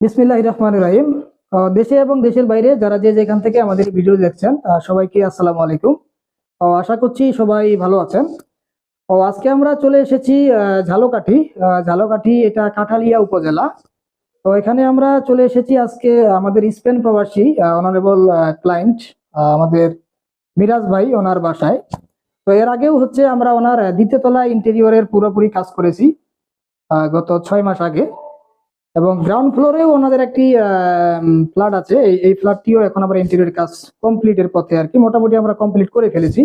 বিসমিল্লাহ রহমান রাহিম। দেশে এবং দেশের বাইরে যারা যে যেখান থেকে আমাদের ভিডিও দেখছেন সবাইকে আসসালামু আলাইকুম। আশা করছি সবাই ভালো আছেন। ও আজকে আমরা চলে এসেছি ঝালকাঠি। ঝালকাঠি এটা কাঠালিয়া উপজেলা। তো এখানে আমরা চলে এসেছি আজকে আমাদের স্পেন প্রবাসী অনারেবল ক্লায়েন্ট আমাদের মিরাজ ভাই ওনার বাসায়। তো এর আগেও হচ্ছে আমরা ওনার আহ, দ্বিতীয় তলায় ইন্টেরিয়রের পুরোপুরি কাজ করেছি গত ছয় মাস আগে। এবং গ্রাউন্ড ফ্লোরেও ওনাদের একটি ফ্ল্যাট আছে। এই ফ্ল্যাটটিও এখন আমরা ইন্টেরিয়র কাজ কমপ্লিটের পথে আর কি। মোটামুটি আমরা কমপ্লিট করে ফেলেছি।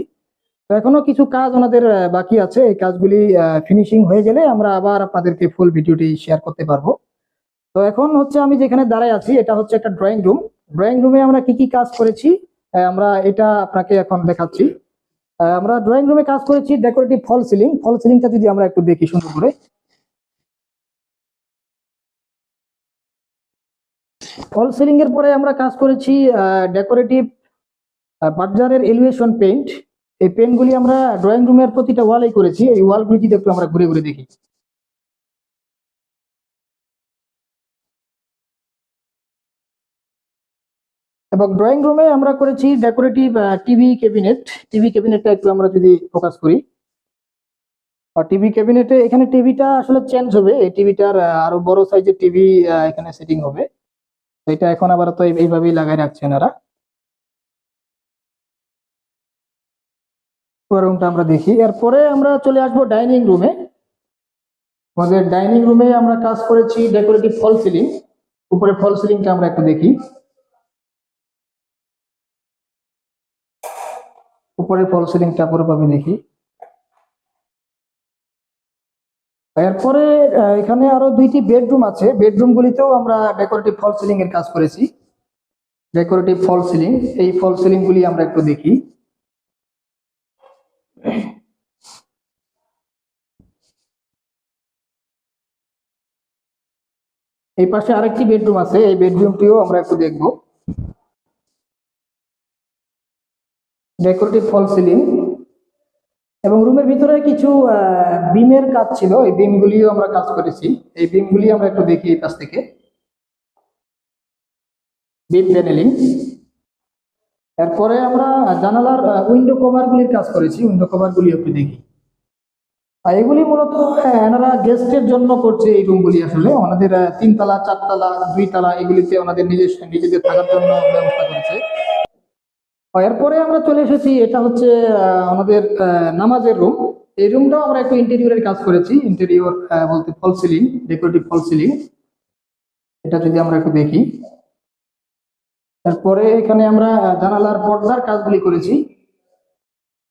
তো এখনও কিছু কাজ ওনাদের বাকি আছে। এই কাজগুলি ফিনিশিং হয়ে গেলে আমরা আবার আপনাদেরকে ফুল ভিডিওটি শেয়ার করতে পারব। তো এখন হচ্ছে আমি যেখানে দাঁড়ায় আছি, এটা হচ্ছে একটা ড্রয়িং রুম ড্রয়িং রুমে আমরা কি কি কাজ করেছি আমরা এটা আপনাকে এখন দেখাচ্ছি। আমরা ড্রয়িং রুমে কাজ করেছি ডেকোরেটিভ ফল সিলিং ফল সিলিংটা যদি আমরা একটু দেখি সুন্দর করে। ফল সিলিং এর পরে আমরা কাজ করেছি ডেকোরেটিভ বাজারের এলিভেশন পেইন্ট এই পেইন্ট গুলি আমরা ড্রয়িং রুমের প্রতিটা ওয়ালেই করেছি। এই ওয়াল গুলি যদি একটু আমরা ঘুরে ঘুরে দেখি। এবং ড্রয়িং রুমে আমরা করেছি ডেকোরেটিভ টিভি ক্যাবিনেট টিভি ক্যাবিনেটটা একটু আমরা যদি ফোকাস করি। আর টিভি ক্যাবিনেটে এখানে টিভিটা আসলে চেঞ্জ হবে। এই টিভিটার আরও বড় সাইজের টিভি এখানে সেটিং হবে। এটা এখন আবার তো এইভাবেই লাগাই রাখছে এনারা রুমটা আমরা দেখি। এরপরে আমরা চলে আসব ডাইনিং রুমে আমাদের ডাইনিং রুমে আমরা কাজ করেছি ডেকোরেটিভ ফল সিলিং উপরে ফল সিলিংটা আমরা একটু দেখি। উপরে ফল সিলিংটা পুরোভাবে দেখি। এরপরে এখানে আরও দুইটি বেডরুম আছে। বেডরুম গুলিতেও আমরা ডেকোরেটিভ ফল সিলিং এর কাজ করেছি। ডেকোরেটিভ ফল সিলিং এই ফল সিলিং গুলি আমরা একটু দেখি। এই পাশে আরেকটি বেডরুম আছে, এই বেডরুমটিও আমরা একটু দেখব। ডেকোরেটিভ ফল সিলিং এবং রুমের ভিতরে কিছু বিমের কাজ ছিল। এই বিমগুলিও আমরা কাজ করেছি। এই বিমগুলি আমরা একটু দেখি এই পাশ থেকে। Beam panelling. এরপরে আমরা জানালার উইন্ডো কভার গুলির কাজ করেছি। উইন্ডো কভার গুলি একটু দেখি। আর এগুলি মূলত আহ, এনারা গেস্টের জন্য করছে এই রুমগুলি আসলে। ওনাদের তিনতলা চারতলা দুই তলা এগুলিতে ওনাদের নিজস্ব নিজেদের থাকার জন্য ব্যবস্থা করেছে। এরপরে আমরা চলে এসেছি, এটা হচ্ছে আমাদের নামাজের রুম এই রুমটাও আমরা একটু ইন্টেরিয়রের কাজ করেছি ইন্টেরিয়র বলতে fall ceiling decorative fall ceiling এটা যদি আমরা একটু দেখি। তারপরে এখানে আমরা জানালার পর্দার কাজগুলি করেছি,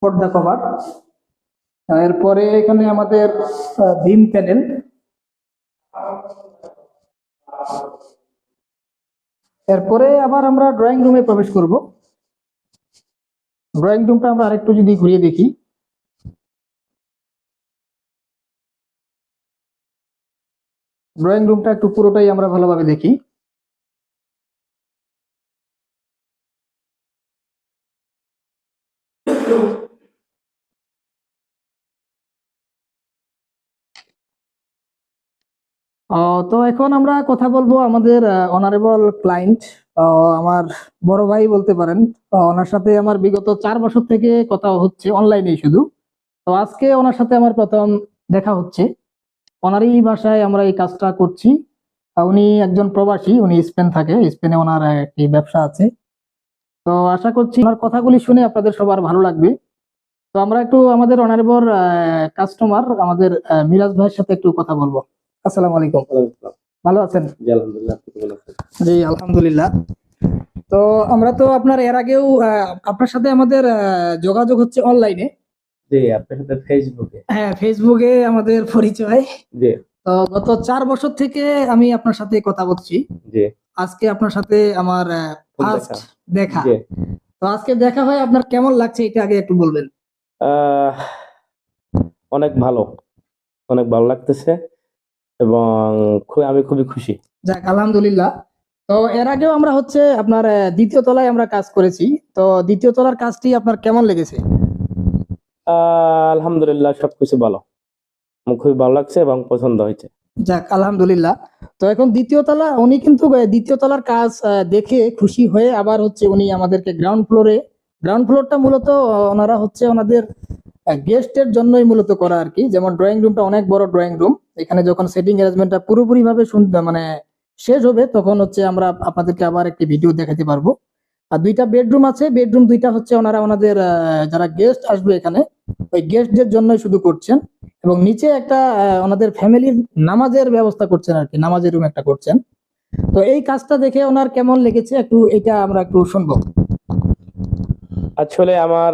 পর্দা কভার এরপরে এখানে আমাদের বিম প্যানেল এরপরে আবার আমরা ড্রয়িং রুমে প্রবেশ করব। ড্রয়িং রুমটা আমরা আরেকটু যদি ঘুরিয়ে দেখি। ড্রয়িং রুমটা একটু পুরোটাই আমরা ভালোভাবে দেখি। তো এখন আমরা কথা বলব আমাদের অনারেবল ক্লায়েন্ট আমার বড় ভাই বলতে পারেন ওনার সাথে আমার বিগত চার বছর থেকে কথা হচ্ছে অনলাইনে শুধু। তো আজকে ওনার সাথে আমার প্রথম দেখা হচ্ছে। ওনারই ভাষায় আমরা এই কাজটা করছি। উনি একজন প্রবাসী, উনি স্পেন থাকে, স্পেনে ওনার একটি ব্যবসা আছে। তো আশা করছি ওনার কথাগুলি শুনে আপনাদের সবার ভালো লাগবে। তো আমরা একটু আমাদের অনারেবল কাস্টমার আমাদের মিরাজ ভাইয়ের সাথে একটু কথা বলব। আসসালামু আলাইকুম। ভালো আছেন? জি আলহামদুলিল্লাহ তো আমরা তো আপনার এর আগেও আপনার সাথে আমাদের যোগাযোগ হচ্ছে অনলাইনে জি আপনার সাথে ফেসবুকে হ্যাঁ ফেসবুকে আমাদের পরিচয়। জি। তো গত চার বছর থেকে আমি আপনার সাথে কথা বলছি। জি। আজকে আপনার সাথে আমার খুব ফার্স্ট দেখা। তো আজকে দেখা হয় আপনার কেমন লাগছে এটা আগে একটু বলবেন? আহ, অনেক ভালো। অনেক ভালো লাগতেছে। এবং আমি খুবই খুশি। যাক আলহামদুলিল্লাহ। তো এর আগেও আমরা হচ্ছে আপনার দ্বিতীয় তলায় আমরা কাজ করেছি। তো দ্বিতীয় তলার কাজটি আপনার কেমন লেগেছে? আলহামদুলিল্লাহ সবকিছু ভালো। খুবই ভালো লাগছে এবং পছন্দ হয়েছে। যাক আলহামদুলিল্লাহ। তো এখন দ্বিতীয় তলা উনি কিন্তু দ্বিতীয় তলার কাজ দেখে খুশি হয়ে আবার হচ্ছে উনি আমাদেরকে গ্রাউন্ড ফ্লোরে গ্রাউন্ড ফ্লোরটা মূলত ওনারা হচ্ছে ওনাদের গেস্টের জন্যই মূলত করা আর কি। যেমন ড্রয়িং রুমটা অনেক বড় ড্রয়িং রুম এখানে যখন সেটিং অ্যারেঞ্জমেন্টটা পুরোপুরি ভাবে শুনতে মানে শেষ হবে, তখন হচ্ছে আমরা আপনাদেরকে আবার একটি ভিডিও দেখাতে পারব। আর দুইটা বেডরুম আছে বেডরুম দুইটা হচ্ছে ওনারা ওনাদের যারা গেস্ট আসবে এখানে, ওই গেস্টদের জন্যই শুধু করছেন। এবং নিচে একটা ওনাদের ফ্যামিলির নামাজের ব্যবস্থা করছেন আর কি, নামাজের রুম একটা করছেন। তো এই কাজটা দেখে ওনার কেমন লেগেছে, একটু এটা আমরা একটু শুনব। আসলে আমার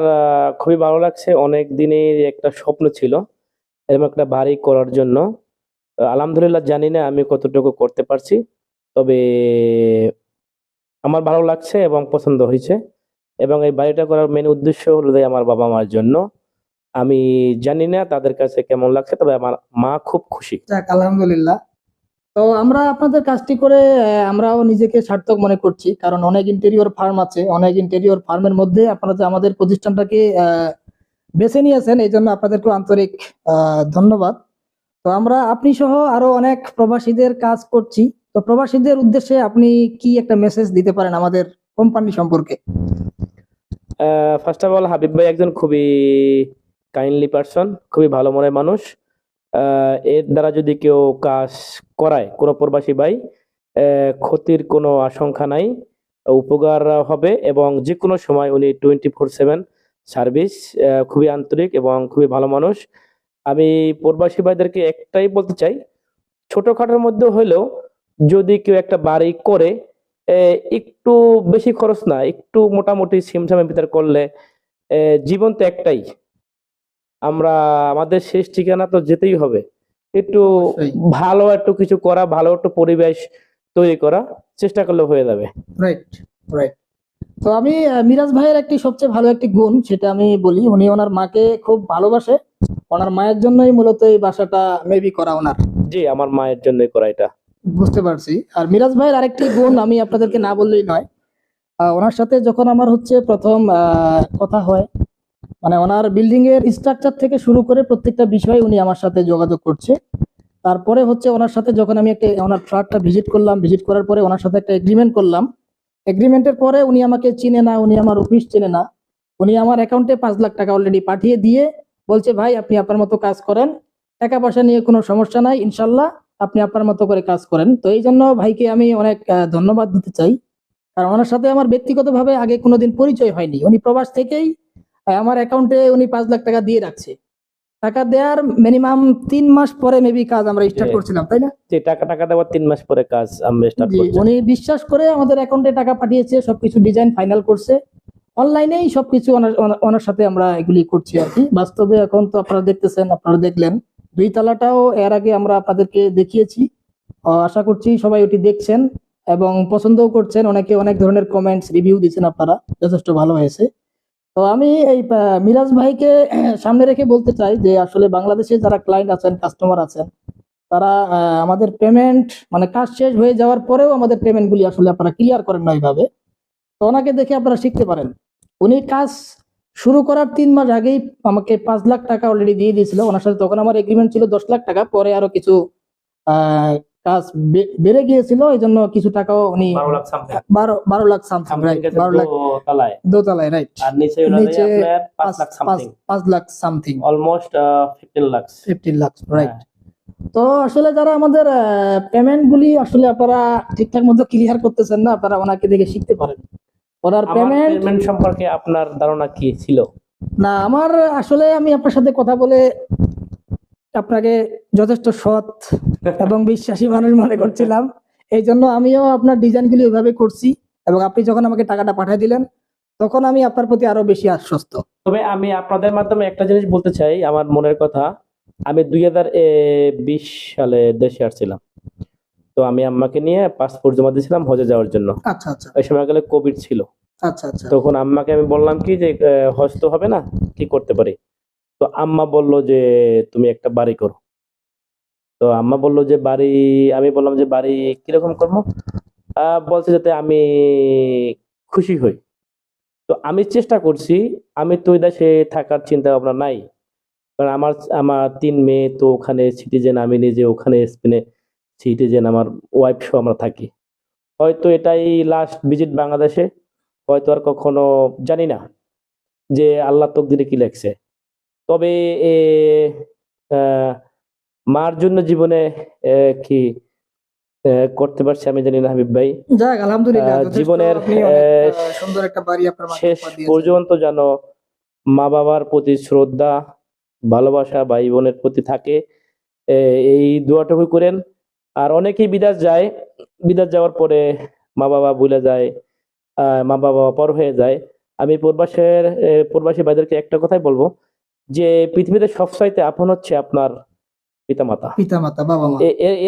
খুবই ভালো লাগছে। অনেক দিনের একটা স্বপ্ন ছিল, এরকম একটা বাড়ি করার জন্য। আলহামদুলিল্লাহ জানি না আমি কতটুকু করতে পারছি, তবে আমার ভালো লাগছে এবং পছন্দ হয়েছে। এবং এই বাড়িটা করার মেন উদ্দেশ্য হলো আমার বাবা মার জন্য। আমি জানি না তাদের কাছে কেমন লাগছে, তবে আমার মা খুব খুশি। আলহামদুলিল্লাহ। তো আমরা আপনাদের কাজটি করে আমরাও নিজেকে সার্থক মনে করছি, কারণ অনেক ইন্টেরিয়র ফার্ম আছে, অনেক ইন্টেরিয়র ফার্মের মধ্যে আপনারা যে আমাদের প্রতিষ্ঠানটাকে বেছে নিয়েছেন, এই জন্য আপনাদেরকে আন্তরিক ধন্যবাদ। তো আমরা আপনি সহ আরও অনেক প্রবাসীদের কাজ করছি। তো প্রবাসীদের উদ্দেশ্যে আপনি কি একটা মেসেজ দিতে পারেন আমাদের কোম্পানি সম্পর্কে? ফার্স্ট অফ অল হাবিব ভাই একজন খুবই কাইন্ডলি পার্সন খুবই ভালো মনের মানুষ। এর দ্বারা যদি কেউ কাজ করায়, কোনো প্রবাসী ভাই ক্ষতির কোনো আশঙ্কা নাই, উপকার হবে এবং যে কোনো সময় উনি টোয়েন্টি ফোর সেভেন সার্ভিস খুবই আন্তরিক এবং খুবই ভালো মানুষ। আমি প্রবাসী ভাইদেরকে একটাই বলতে চাই ছোটখাটোর মধ্যে হলেও যদি কেউ একটা বাড়ি করে একটু বেশি খরচ না একটু মোটামুটি সিমসামের ভিতর করলে জীবন তো একটাই। আমরা আমাদের শেষ ঠিকানা তো যেতেই হবে। একটু ভালো একটু কিছু করা ভালো একটু পরিবেশ তৈরি করা চেষ্টা করলে হয়ে যাবে। রাইট রাইট তো আমি মিরাজ ভাইয়ের একটি সবচেয়ে ভালো একটি গুণ সেটা আমি বলি উনি ওনার মাকে খুব ভালোবাসে। ওনার মায়ের জন্যই মূলত এই বাসাটা মেবি করা ওনার। জি আমার মায়ের জন্যই করা এটা। বুঝতে পারছি। আর মিরাজ ভাইয়ের আরেকটি গুণ আমি আপনাদেরকে না বললেই নয় ওনার সাথে যখন আমার হচ্ছে প্রথম কথা হয় মানে ওনার বিল্ডিং এর স্ট্রাকচার থেকে শুরু করে প্রত্যেকটা বিষয় উনি আমার সাথে যোগাযোগ করছে। তারপরে হচ্ছে ওনার সাথে যখন আমি একটা ওনার ফ্ল্যাটটা ভিজিট করলাম ভিজিট করার পরে ওনার সাথে একটা এগ্রিমেন্ট করলাম এগ্রিমেন্টের পরে উনি আমাকে চিনে না, উনি আমার অফিস চেনে না। উনি আমার অ্যাকাউন্টে পাঁচ লাখ টাকা অলরেডি পাঠিয়ে দিয়ে বলছে, ভাই, আপনি আপনার মতো কাজ করেন। টাকা পয়সা নিয়ে কোনো সমস্যা নাই, ইনশাল্লাহ আপনি আপনার মতো করে কাজ করেন। তো এই জন্য ভাইকে আমি অনেক ধন্যবাদ দিতে চাই। কারণ ওনার সাথে আমার ব্যক্তিগতভাবে আগে কোনোদিন পরিচয় হয়নি। উনি প্রবাস থেকেই আমার অ্যাকাউন্টে উনি পাঁচ লাখ টাকা দিয়ে রাখছে। টাকা দেওয়ার মিনিমাম তিন মাস পরে মেবি কাজ আমরা স্টার্ট করছিলাম তাই না? যে টাকা টাকা দেওয়ার তিন মাস পরে কাজ আমরা স্টার্ট করছি উনি বিশ্বাস করে আমাদের অ্যাকাউন্টে টাকা পাঠিয়েছে সবকিছু ডিজাইন ফাইনাল করছে। অনলাইনেই সবকিছু ওনার সাথে আমরা এগুলি করছি আর কি। বাস্তবে এখন তো আপনারা দেখতেছেন আপনারা দেখলেন। দুই তালাটাও এর আগে আমরা আপনাদেরকে দেখিয়েছি। আশা করছি সবাই ওটি দেখছেন এবং পছন্দও করছেন। অনেকে অনেক ধরনের কমেন্টস রিভিউ দিচ্ছেন আপনারা। যথেষ্ট ভালো হয়েছে। তো আমি এই মিরাজ ভাইকে সামনে রেখে বলতে চাই যে আসলে বাংলাদেশে যারা ক্লায়েন্ট আছেন কাস্টমার আছেন, তারা আমাদের পেমেন্ট মানে কাজ শেষ হয়ে যাওয়ার পরেও আমাদের পেমেন্ট গুলি আসলে আপনারা ক্লিয়ার করেন না ওইভাবে তো ওনাকে দেখে আপনারা শিখতে পারেন। উনি কাজ শুরু করার তিন মাস আগেই আমাকে পাঁচ লাখ টাকা অলরেডি দিয়ে দিয়েছিল। ওনার সাথে তখন আমার এগ্রিমেন্ট ছিল দশ লাখ টাকা, পরে আরও কিছু কাজ বেড়ে গিয়েছিল এই জন্য কিছু টাকাও উনি বারো লাখ সামথিং বারো লাখ সামথিং রাইট বারো লাখ দোতলায়। রাইট আর নিচে নিচে পাঁচ লাখ সামথিং পাঁচ lakh something almost fifteen lakh fifteen lakh right তো আসলে যারা আমাদের পেমেন্ট গুলি আসলে আপনারা ঠিকঠাক মতো ক্লিয়ার করতেছেন না আপনারা ওনাকে দেখে শিখতে পারেন। ওনার পেমেন্ট পেমেন্ট সম্পর্কে আপনার ধারণা কি ছিল? না আমার আসলে আমি আপনার সাথে কথা বলে আপনাকে যথেষ্ট সৎ এবং বিশ্বাসী মানুষ মনে করছিলাম। এই জন্য আমিও আপনার ডিজাইনগুলি ওইভাবে করছি এবং আপনি যখন আমাকে টাকাটা পাঠিয়ে দিলেন তখন আমি আপনার প্রতি আরও বেশি আশ্বস্ত। তবে আমি আপনাদের মাধ্যমে একটা জিনিস বলতে চাই আমার মনের কথা। আমি দুই হাজার বিশ সালে দেশে আসছিলাম। তো আমি আম্মাকে নিয়ে পাসপোর্ট জমা দিয়েছিলাম হজে যাওয়ার জন্য। আচ্ছা আচ্ছা। ওই সময় কোভিড ছিল। আচ্ছা আচ্ছা। তখন আম্মাকে আমি বললাম কি যে হজ তো হবে না কি করতে পারি? তো আম্মা বলল যে, তুমি একটা বাড়ি করো। তো আম্মা বলল যে, বাড়ি? আমি বললাম যে, বাড়ি কীরকম করব? বলছে যাতে আমি খুশি হই। তো আমি চেষ্টা করছি, আমি তো দেশে থাকার চিন্তা ভাবনা নাই। কারণ আমার আমার তিন মেয়ে, তো ওখানে সিটিজেন আমি নিজে ওখানে স্পেনে সিটিজেন আমার ওয়াইফ সহ আমরা থাকি। হয়তো এটাই লাস্ট ভিজিট বাংলাদেশে, হয়তো আর কখনো জানি না যে আল্লাহ তকদিরে কি লেখছে। তবে মার জন্য জীবনে কি করতে পারছি আমি জানি না হাবিব ভাই। যাক আলহামদুলিল্লাহ জীবনের, সুন্দর একটা বাড়ি আপনার শেষ পর্যন্ত যেন মা বাবার প্রতি শ্রদ্ধা ভালোবাসা ভাই বোনের প্রতি থাকে এই দোয়াটুকু করেন। আর অনেকেই বিদেশ যায় বিদেশ যাওয়ার পরে মা বাবা ভুলে যায় আহ, মা বাবা পর হয়ে যায়। আমি প্রবাসের প্রবাসী ভাইদেরকে একটা কথাই বলব যে পৃথিবীতে সবচাইতে আপন হচ্ছে আপনার পিতামাতা। পিতা মাতা বাবা মা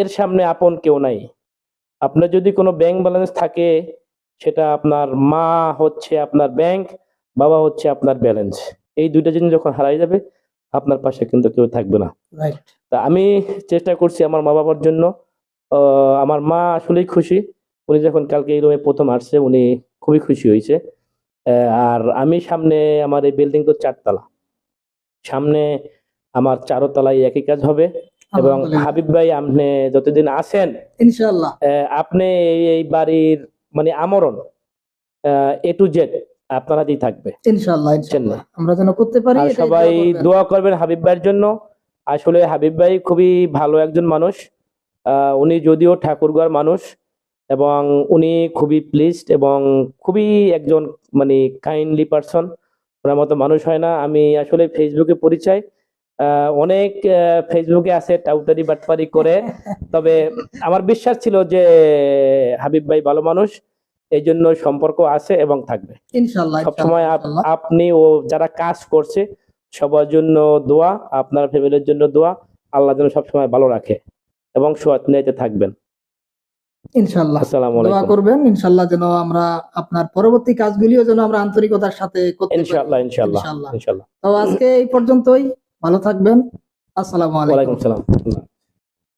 এর সামনে আপন কেউ নাই। আপনার যদি কোনো ব্যাংক ব্যালেন্স থাকে সেটা আপনার মা হচ্ছে আপনার ব্যাংক বাবা হচ্ছে আপনার ব্যালেন্স এই দুইটা জিনিস যখন হারাই যাবে আপনার পাশে কিন্তু কেউ থাকবে না। রাইট তা আমি চেষ্টা করছি আমার মা বাবার জন্য। আমার মা আসলেই খুশি। উনি যখন কালকে এই রুমে প্রথম আসছে উনি খুবই খুশি হয়েছে। আর আমি সামনে আমার এই বিল্ডিং তো চারতলা। সামনে আমার চারতলায় একই কাজ হবে এবং হাবিব ভাই আপনি যতদিন আছেন ইনশাআল্লাহ। আহ, আপনি এই- বাড়ির মানে আমরণ এ টু জেড আপনার হাতেই থাকবে। ইনশাআল্লাহ ইনশাআল্লাহ। আমরা যেন করতে পারি আর সবাই দোয়া করবেন। হাবিব ভাইয়ের জন্য। আসলে হাবিব ভাই খুবই ভালো একজন মানুষ। আহ, উনি যদিও ঠাকুরগার মানুষ এবং উনি খুবই প্লিজড এবং খুবই একজন মানে কাইন্ডলি পারসন ওনার মতো মানুষ হয় না। আমি আসলে ফেসবুকে পরিচয় অনেক ফেসবুকে আছে টাউটারি বাটপারি করে। তবে আমার বিশ্বাস ছিল যে হাবিব ভাই ভালো মানুষ এই জন্য সম্পর্ক আছে এবং থাকবে। সবসময় আপ- আপনি ও যারা কাজ করছে সবার জন্য দোয়া আপনার ফ্যামিলির জন্য দোয়া আল্লাহ যেন সবসময় ভালো রাখে এবং সোয়াত নিয়ে থাকবেন। দোয়া করবেন ইনশাল্লাহ যেন আমরা আপনার পরবর্তী কাজগুলিও যেন আমরা আন্তরিকতার সাথে তো আজকে এই পর্যন্তই। ভালো থাকবেন। আসসালামু আলাইকুম। সালাম।